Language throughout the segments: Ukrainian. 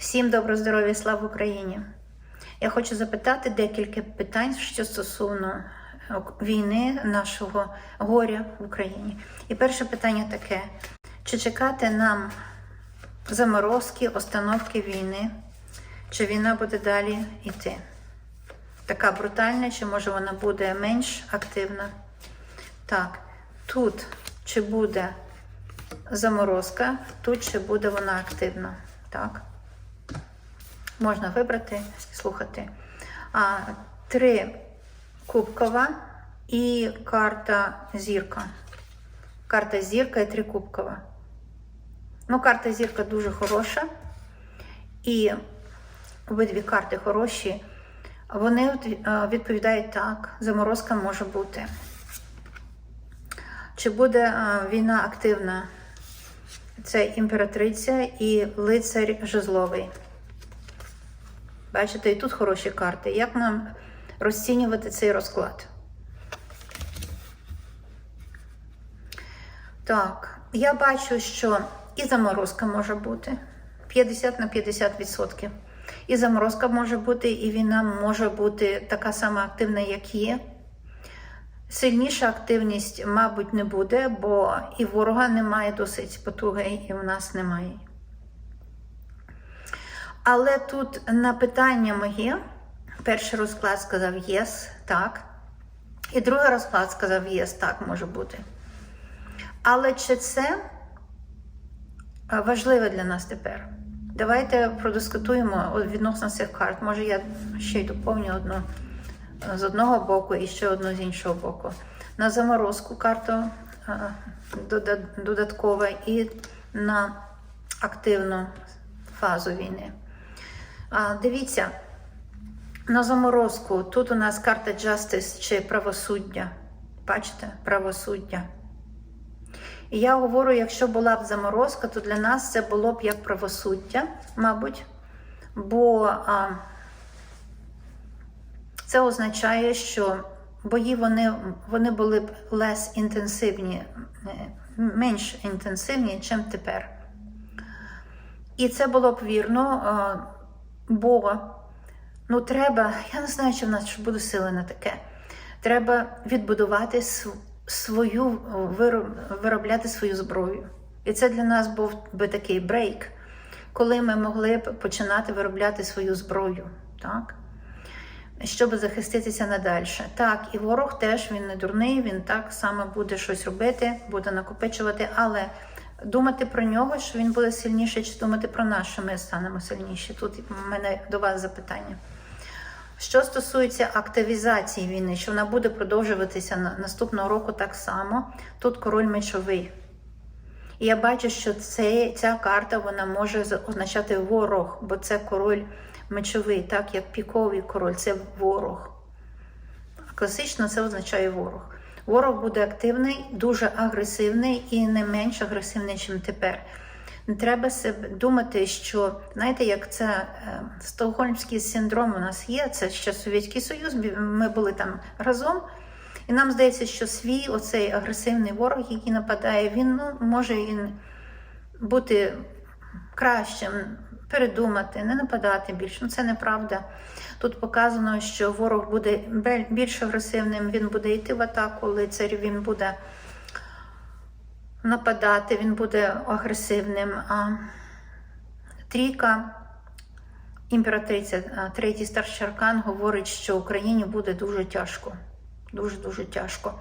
Всім добро здоров'я, слава Україні! Я хочу запитати декілька питань, що стосовно е, війни, нашого горя в Україні. І перше питання таке: чи чекати нам заморозки, остановки війни, чи війна буде далі йти? Така брутальна, чи може вона буде менш активна? Так, тут чи буде заморозка, тут чи буде вона активна? Так. Можна вибрати, слухати. А, три кубкова і карта зірка. Карта зірка і три кубкова. Ну, карта зірка дуже хороша. І обидві карти хороші. Вони е, відповідають так, заморозка може бути. Чи буде е, війна активна? Це імператриця і лицар жезловий. Бачите, і тут хороші карти. Як нам розцінювати цей розклад? Так, я бачу, що і заморозка може бути 50 на 50%. І заморозка може бути, і війна може бути така сама активна, як є. Сильніша активність, мабуть, не буде, бо і ворога немає досить потуги, і в нас немає. Але тут на питання моє, перший розклад сказав єс, так. І другий розклад сказав єс, так може бути. Але чи це важливе для нас тепер? Давайте продискутуємо відносно цих карт. Може, я ще й доповню одну з одного боку і ще одну з іншого боку. На заморозку карту додаткова і на активну фазу війни. Дивіться, на заморозку тут у нас карта Justice чи правосуддя. Бачите, правосуддя. І я говорю, якщо була б заморозка, то для нас це було б як правосуддя, мабуть. Бо а, це означає, що бої вони, вони були б less інтенсивні, менш інтенсивні, ніж тепер. І це було б вірно. А, Бо ну, треба, я не знаю, чи в нас буде сили на таке. Треба відбудувати свою, виробляти свою зброю. І це для нас був би такий брейк, коли ми могли б починати виробляти свою зброю, так? щоб захиститися надальше. Так, і ворог теж він не дурний, він так само буде щось робити, буде накопичувати, але думати про нього, що він буде сильніший, чи думати про нас, що ми станемо сильніші. Тут в мене до вас запитання. Що стосується активізації війни, що вона буде продовжуватися наступного року так само, тут король мечовий. І я бачу, що це, ця карта вона може означати ворог, бо це король мечовий, так як піковий король, це ворог. Класично це означає ворог. Ворог буде активний, дуже агресивний і не менш агресивний, ніж тепер. Треба себе думати, що знаєте, як це е, стокгольмський синдром у нас є, це ще Совєтський Союз, ми були там разом. І нам здається, що свій оцей агресивний ворог, який нападає, він ну, може він бути кращим, передумати, не нападати більше. Ну це неправда. Тут показано, що ворог буде більш агресивним, він буде йти в атаку, лицар він буде нападати, він буде агресивним. А трійка, імператриця, третій старший аркан говорить, що Україні буде дуже тяжко. Дуже-дуже тяжко.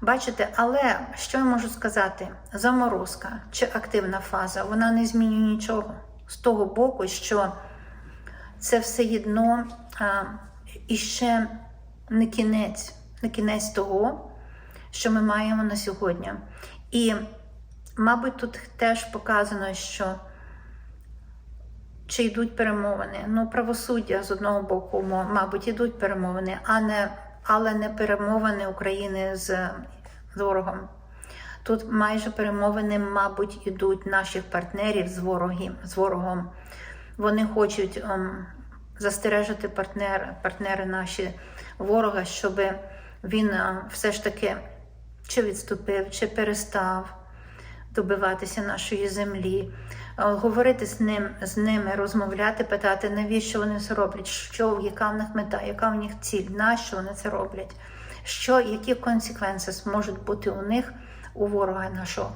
Бачите, але що я можу сказати? Заморозка чи активна фаза, вона не змінює нічого з того боку, що це все єдно іще не кінець, не кінець того, що ми маємо на сьогодні. І, мабуть, тут теж показано, що чи йдуть перемовини. Ну, правосуддя з одного боку, мабуть, йдуть перемовини, а не, але не перемовини України з ворогом. Тут майже перемовини, мабуть, ідуть наших партнерів з ворогом. З ворогом. Вони хочуть um, застережити партнер, партнери наші ворога, щоб він uh, все ж таки чи відступив, чи перестав добиватися нашої землі, е, говорити з ним з ними, розмовляти, питати, навіщо вони це роблять, що яка в них мета, яка в них ціль, нащо вони це роблять, що які конsekвенси можуть бути у них у ворога нашого,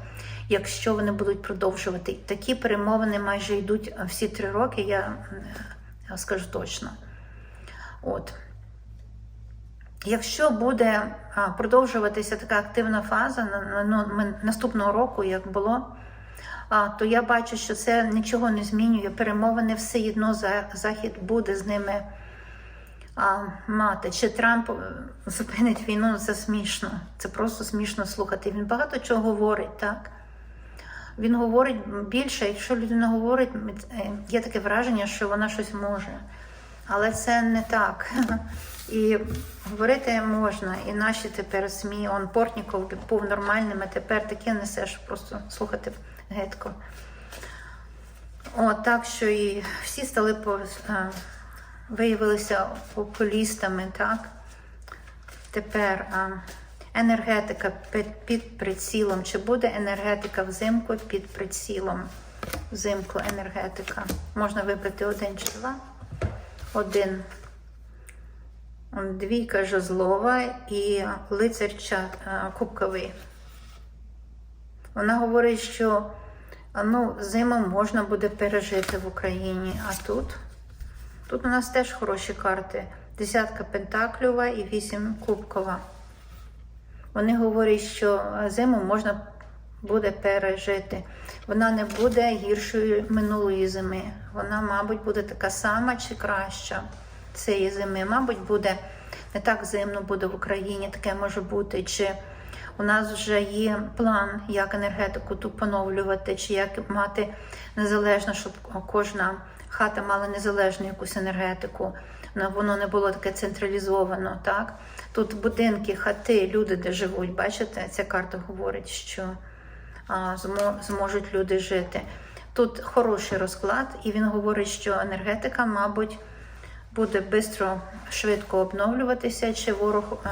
якщо вони будуть продовжувати. Такі перемовини майже йдуть всі три роки, я, скажу точно. От. Якщо буде продовжуватися така активна фаза ну, наступного року, як було, то я бачу, що це нічого не змінює. Перемовини все одно Захід буде з ними а, мати. Чи Трамп е, зупинить війну, це смішно. Це просто смішно слухати. Він багато чого говорить, так? Він говорить більше, якщо людина говорить, е, є таке враження, що вона щось може. Але це не так. І говорити можна. І наші тепер СМІ, он Портніков був нормальним, а тепер таке несе, що просто слухати гидко. О, так що і всі стали по, е, виявилися популістами, так? Тепер а, енергетика під, прицілом. Чи буде енергетика взимку під прицілом? Взимку енергетика. Можна вибрати один чи два. Один. Двійка жезлова і лицарча кубковий. Вона говорить, що ну, зиму можна буде пережити в Україні, а тут Тут у нас теж хороші карти. Десятка пентаклюва і вісім кубкова. Вони говорять, що зиму можна буде пережити. Вона не буде гіршою минулої зими. Вона, мабуть, буде така сама чи краща цієї зими. Мабуть, буде не так зимно буде в Україні, таке може бути. Чи у нас вже є план, як енергетику ту поновлювати, чи як мати незалежно, щоб кожна хата мала незалежну якусь енергетику. Воно не було таке централізовано. Так? Тут будинки, хати, люди, де живуть. Бачите, ця карта говорить, що зможуть люди жити. Тут хороший розклад, і він говорить, що енергетика, мабуть, буде швидко, швидко обновлюватися, чи ворог. А,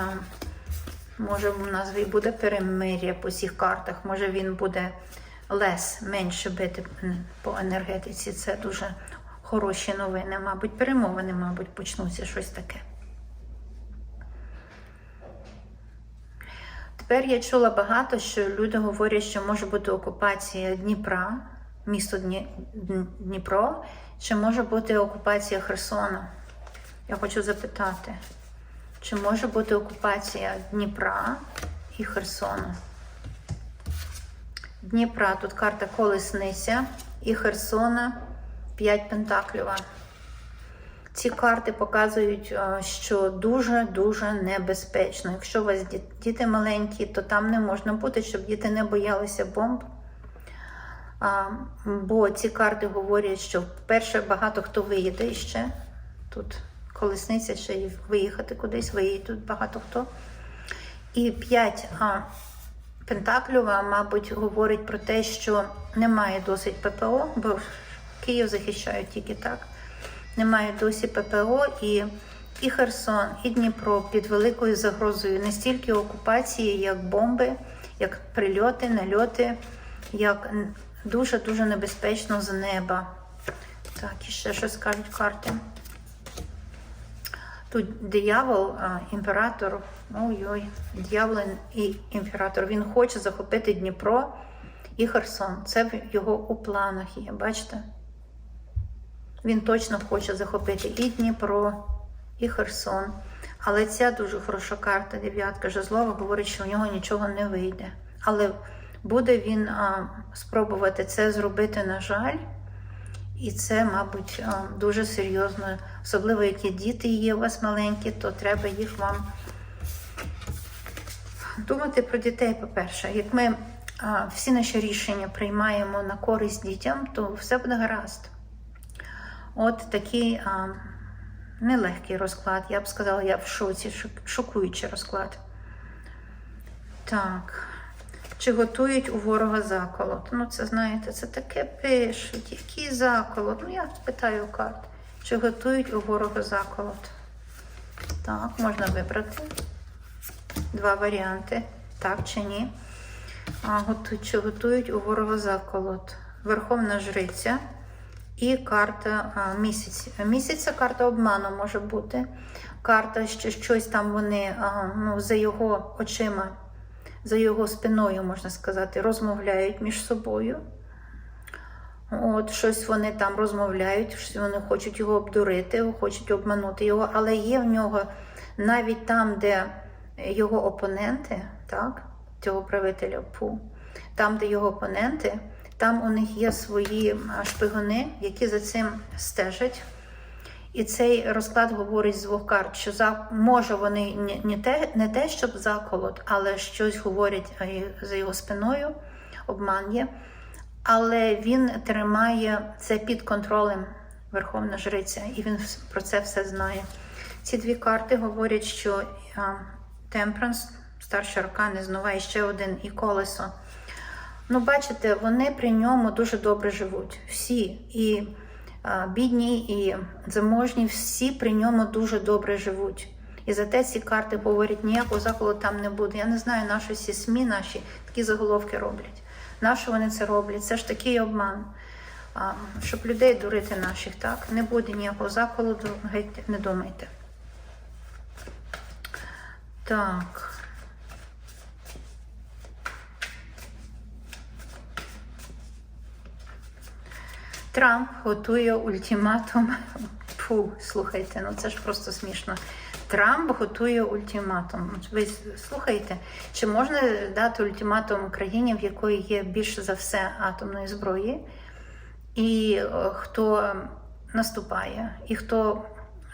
Може, в назві буде перемир'я по цих картах, може він буде лес, менше бити по енергетиці. Це дуже хороші новини. Мабуть, перемовини, мабуть, почнуться щось таке. Тепер я чула багато, що люди говорять, що може бути окупація Дніпра, місто Дніпро, чи може бути окупація Херсона. Я хочу запитати, чи може бути окупація Дніпра і Херсону? Дніпра, тут карта Колесниця і Херсона 5 Пентаклюва. Ці карти показують, е, що дуже-дуже небезпечно. Якщо у вас діти маленькі, то там не можна бути, щоб діти не боялися бомб. Бо ці карти говорять, що перше багато хто виїде ще. Тут колесниця ще й виїхати кудись, виїдуть багато хто. І п'ять а, Пентаклюва, мабуть, говорить про те, що немає досить ППО, бо Київ захищають тільки так. Немає досі ППО і, і Херсон, і Дніпро під великою загрозою не стільки окупації, як бомби, як прильоти, нальоти, як дуже-дуже небезпечно з неба. Так, і ще що скажуть карти. Тут диявол, а, імператор, ой-ой, диявол і імператор. Він хоче захопити Дніпро і Херсон. Це в його у планах є, бачите? Він точно хоче захопити і Дніпро, і Херсон. Але ця дуже хороша карта, дев'ятка жезлова, говорить, що у нього нічого не вийде. Але буде він а, спробувати це зробити, на жаль. І це, мабуть, дуже серйозно, особливо які діти є у вас маленькі, то треба їх вам думати про дітей, по-перше. Як ми всі наші рішення приймаємо на користь дітям, то все буде гаразд. От такий а, нелегкий розклад. Я б сказала, я в шоці, шокуючий розклад. Так. Чи готують у ворога заколот? Ну, це знаєте, це таке пишуть. Який заколот? Ну, я питаю карт. Чи готують у ворога заколот? Так, можна вибрати два варіанти, так чи ні. а, готують, чи готують у ворога заколот. Верховна жриця і карта місяць. Місяця карта обману може бути. Карта, що щось там вони ну, за його очима, за його спиною, можна сказати, розмовляють між собою. От, щось вони там розмовляють, щось вони хочуть його обдурити, хочуть обманути його, але є в нього навіть там, де його опоненти, так, цього правителя Пу, там, де його опоненти, там у них є свої шпигуни, які за цим стежать. І цей розклад говорить з двох карт, що за може вони не, не те, не те, щоб заколот, але щось говорять за його спиною, обман є. Але він тримає це під контролем Верховна Жриця, і він про це все знає. Ці дві карти говорять, що Темпранс, старший аркан, і знову і ще один, і колесо. Ну, бачите, вони при ньому дуже добре живуть. Всі. І а, бідні, і заможні, всі при ньому дуже добре живуть. І зате ці карти говорять, ніякого заколу там не буде. Я не знаю, наші всі СМІ наші такі заголовки роблять. Нащо вони це роблять? Це ж такий обман. А, щоб людей дурити наших, так? Не буде ніякого заколу, геть не думайте. Так. Трамп готує ультиматум. Фу, слухайте, ну це ж просто смішно. Трамп готує ультиматум. Ви слухайте, чи можна дати ультиматум країні, в якої є більше за все атомної зброї, і е, хто наступає, і хто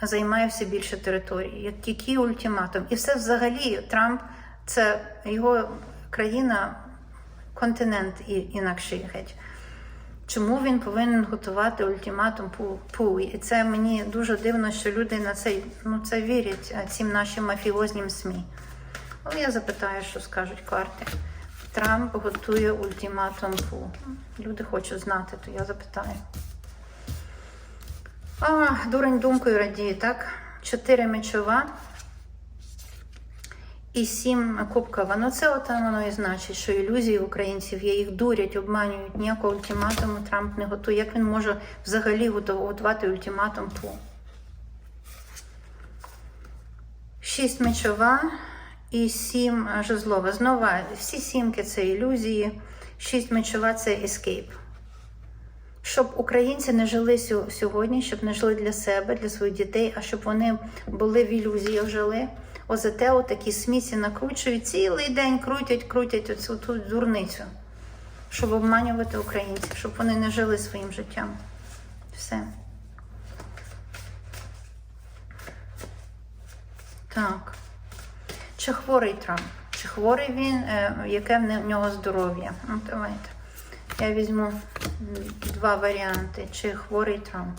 займає все більше території? Як- Який ультиматум? І все взагалі Трамп це його країна, континент і інакший геть. Чому він повинен готувати ультиматум Пу-? І це мені дуже дивно, що люди на це, ну, це вірять цим нашим мафіознім СМІ. Але я запитаю, що скажуть карти. Трамп готує ультиматум Пу. Люди хочуть знати, то я запитаю. А, дурень думкою радіє, так? Чотири мечова і сім кубкова. Ну це от воно і значить, що ілюзії українців є, їх дурять, обманюють. Ніякого ультиматуму Трамп не готує. Як він може взагалі готувати ультиматум по? Шість мечова і сім жезлова. Знову всі сімки це ілюзії, шість мечова це ескейп. Щоб українці не жили сьогодні, щоб не жили для себе, для своїх дітей, а щоб вони були в ілюзіях жили. ОЗТ такі сміці накручують цілий день, крутять, крутять оцю ту дурницю, щоб обманювати українців, щоб вони не жили своїм життям. Все. Так. Чи хворий Трамп? Чи хворий він, е, яке в нього здоров'я? Ну, давайте. Я візьму два варіанти. Чи хворий Трамп?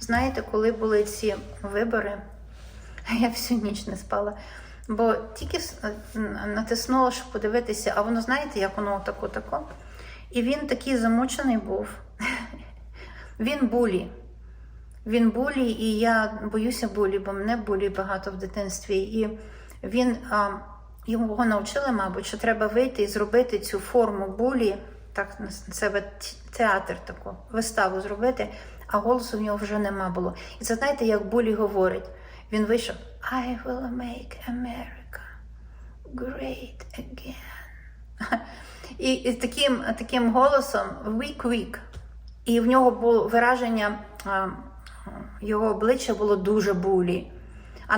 Знаєте, коли були ці вибори, я всю ніч не спала. Бо тільки натиснула, щоб подивитися, а воно знаєте, як воно тако тако. І він такий замучений був. Він булі. Він булі, і я боюся булі, бо мене булі багато в дитинстві. І він а, його навчили, мабуть, що треба вийти і зробити цю форму булі, так на театр таку, виставу зробити, а голосу в нього вже нема було. І це знаєте, як булі говорить. Він вийшов I will make America great again. І, і таким, таким голосом weak-weak. І в нього було вираження, його обличчя було дуже булі. А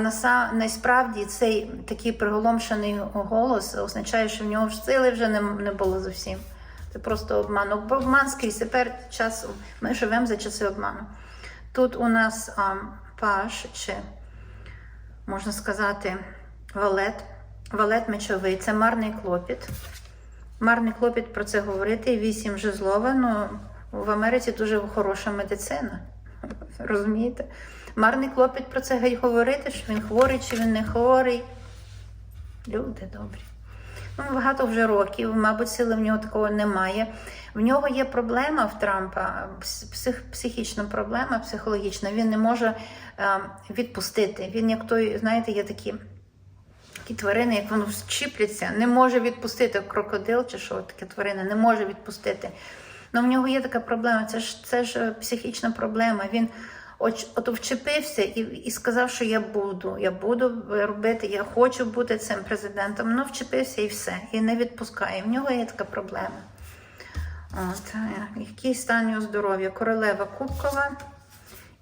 насправді цей такий приголомшений голос означає, що в нього ж сили вже не, не було зовсім. Це просто обман. Бо обман скрізь тепер час, ми живемо за часи обману. Тут у нас а, паш, чи можна сказати, валет. Валет мечовий це марний клопіт. Марний клопіт про це говорити. Вісім жезлова. Ну, в Америці дуже хороша медицина. Розумієте? Марний клопіт про це говорити, що він хворий чи він не хворий. Люди добрі. Ну, багато вже років, мабуть, сили в нього такого немає. В нього є проблема в Трампа, псих, психічна проблема, психологічна. Він не може е, відпустити. Він як той, знаєте, є такі такі тварини, як воно чіпляться, не може відпустити крокодил чи що таке тварина, не може відпустити. Ну в нього є така проблема. Це ж це ж е, психічна проблема. Він от, от вчепився і, і сказав, що я буду, я буду робити, я хочу бути цим президентом. Ну, вчепився і все, і не відпускає. В нього є така проблема. От, е, який стан його здоров'я? Королева Кубкова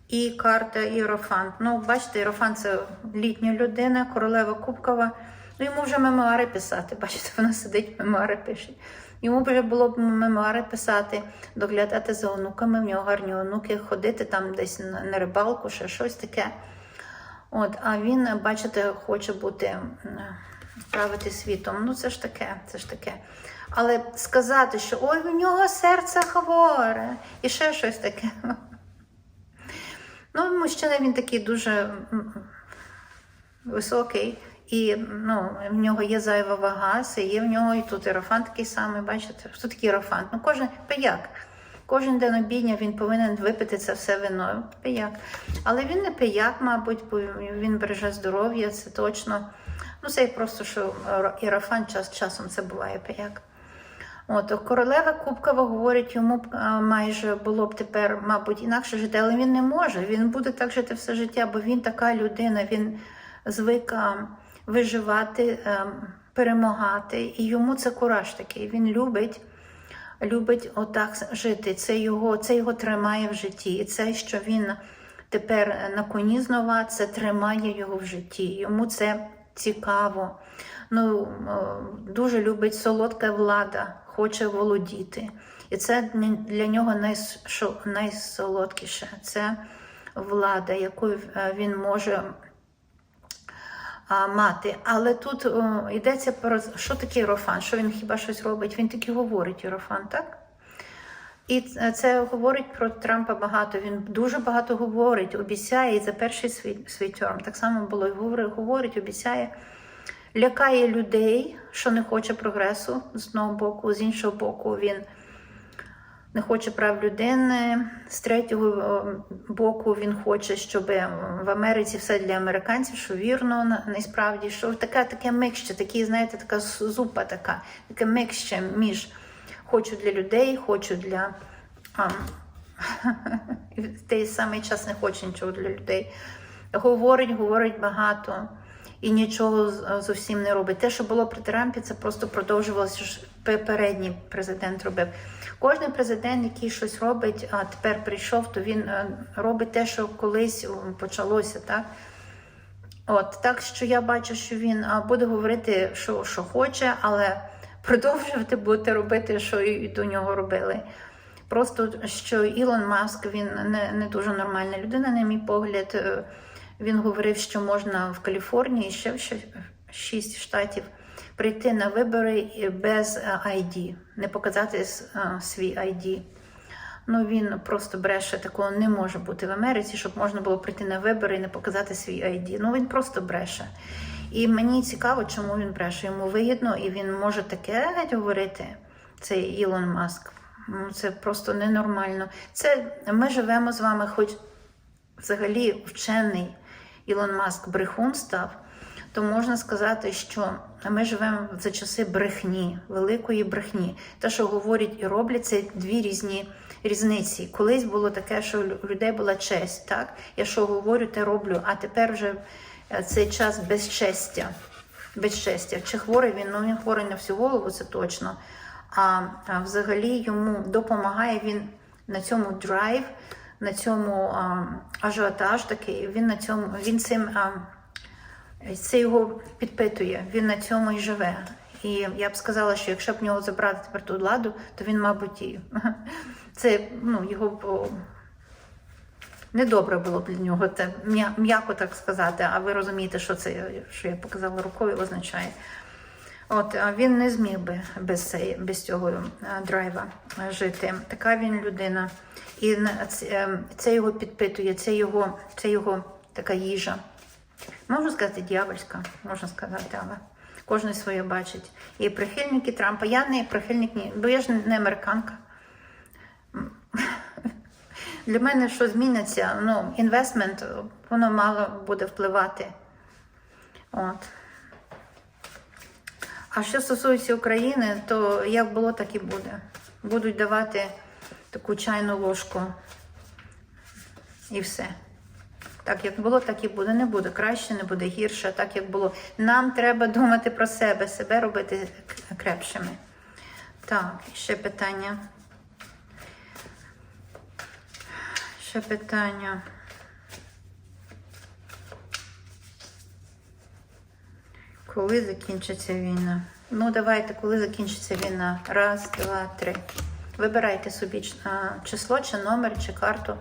і карта Іерофант. Ну, бачите, Іерофант це літня людина, королева Кубкова. Ну, йому вже мемуари писати. Бачите, вона сидить, мемуари пише. Йому вже було б мемуари писати, доглядати за онуками, в нього гарні онуки, ходити там десь на, рибалку, ще щось таке. От, а він, бачите, хоче бути правити світом. Ну, це ж таке, це ж таке. Але сказати, що ой, у нього серце хворе, і ще щось таке. Ну, мужчина він такий дуже високий, і ну, в нього є зайва вага, це є в нього і тут іерофант такий самий, бачите, що такий іерофант? Ну, кожен пияк. Кожен день обідня він повинен випити це все вино. Пияк. Але він не пияк, мабуть, бо він береже здоров'я, це точно. Ну, це просто, що іерофант час часом це буває пияк. От, королева Кубкова говорить, йому майже було б тепер, мабуть, інакше жити, але він не може. Він буде так жити все життя, бо він така людина, він звик а, виживати, перемагати. І йому це кураж такий. Він любить, любить отак жити. Це його, це його тримає в житті. І це, що він тепер на коні знова, це тримає його в житті. Йому це цікаво. Ну, е, дуже любить солодка влада, хоче володіти. І це для нього найсолодкіше. Це влада, яку е, він може мати. Але тут о, йдеться про що таке Єрофан? Що він хіба щось робить? Він таки говорить Єрофан, так? І це говорить про Трампа багато. Він дуже багато говорить, обіцяє і за перший свій, свій терм. Так само було і говорить, обіцяє, лякає людей, що не хоче прогресу з одного боку, з іншого боку, він не хоче прав людини. З третього боку він хоче, щоб в Америці все для американців, що вірно, на- насправді, що таке, таке микще, такі, знаєте, така зупа така, таке микще між хочу для людей, хочу для. В той самий час не хоче нічого для людей. Говорить, говорить багато і нічого зовсім не робить. Те, що було при Трампі, це просто продовжувалося, що попередній президент робив. Кожен президент, який щось робить, а тепер прийшов, то він е, робить те, що колись почалося, так? От, так що я бачу, що він буде говорити, що, що хоче, але продовжувати буде робити, що і до нього робили. Просто що Ілон Маск він не, не дуже нормальна людина, на мій погляд. Е, Він говорив, що можна в Каліфорнії ще в шість штатів прийти на вибори без е, ID, не показати е, свій ID. Ну він просто бреше, такого не може бути в Америці, щоб можна було прийти на вибори і не показати свій ID. Ну він просто бреше. І мені цікаво, чому він бреше. Йому вигідно, і він може таке геть говорити. Цей Ілон Маск. Ну, Це просто ненормально. Це ми живемо з вами, хоч взагалі вчений Ілон Маск брехун став, то можна сказати, що ми живемо за часи брехні, великої брехні. Те, що говорять і роблять, це дві різні різниці. Колись було таке, що у людей була честь. Так? Я що говорю, те роблю, а тепер вже е, цей час безчестя. Безчестя. Чи хворий він? Ну він хворий на всю голову, це точно. А, взагалі йому допомагає він на цьому драйв, на цьому а, ажіотаж такий. Він на цьому він цим а, це його підпитує. Він на цьому і живе. І я б сказала, що якщо б в нього забрати тепер ту владу, то він, мабуть, і це ну, його б недобре було б для нього. Це м'яко так сказати. А ви розумієте, що це, що я показала рукою, означає. От він не зміг би без, без цього е, драйва жити. Така він людина. І це, е, це його підпитує, це його, це його така їжа. Можна сказати, дьявольська, можна сказати, але кожен своє бачить. І прихильники Трампа. Я не прихильник, ні, бо я ж не американка. Для мене що зміниться, ну, інвестмент, воно мало буде впливати. От. А що стосується України, то як було, так і буде. Будуть давати таку чайну ложку і все. Так як було, так і буде. Не буде краще, не буде гірше, так як було. Нам треба думати про себе, себе робити крепшими. Так, ще питання. Ще питання. Коли закінчиться війна? Ну, давайте, коли закінчиться війна. Раз, два, три. Вибирайте собі число, чи номер, чи карту.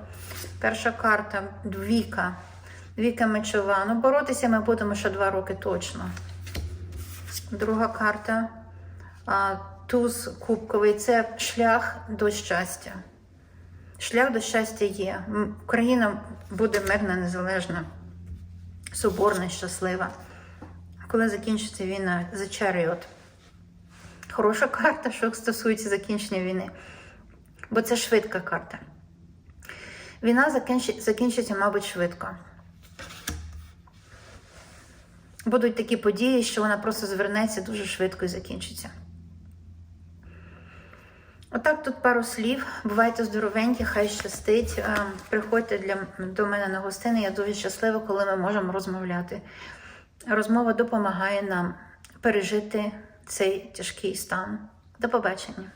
Перша карта двійка. Двійка мечова. Ну, боротися ми будемо ще два роки точно. Друга карта туз кубковий це шлях до щастя. Шлях до щастя є. Україна буде мирна, незалежна, соборна, щаслива. Коли закінчиться війна, за чаріот. Хороша карта, що стосується закінчення війни. Бо це швидка карта. Війна закінчи- закінчиться, мабуть, швидко. Будуть такі події, що вона просто звернеться дуже швидко і закінчиться. Отак тут пару слів. Бувайте здоровенькі, хай щастить. Е, Приходьте для, до мене на гостини. Я дуже щаслива, коли ми можемо розмовляти. Розмова допомагає нам пережити цей тяжкий стан. До побачення.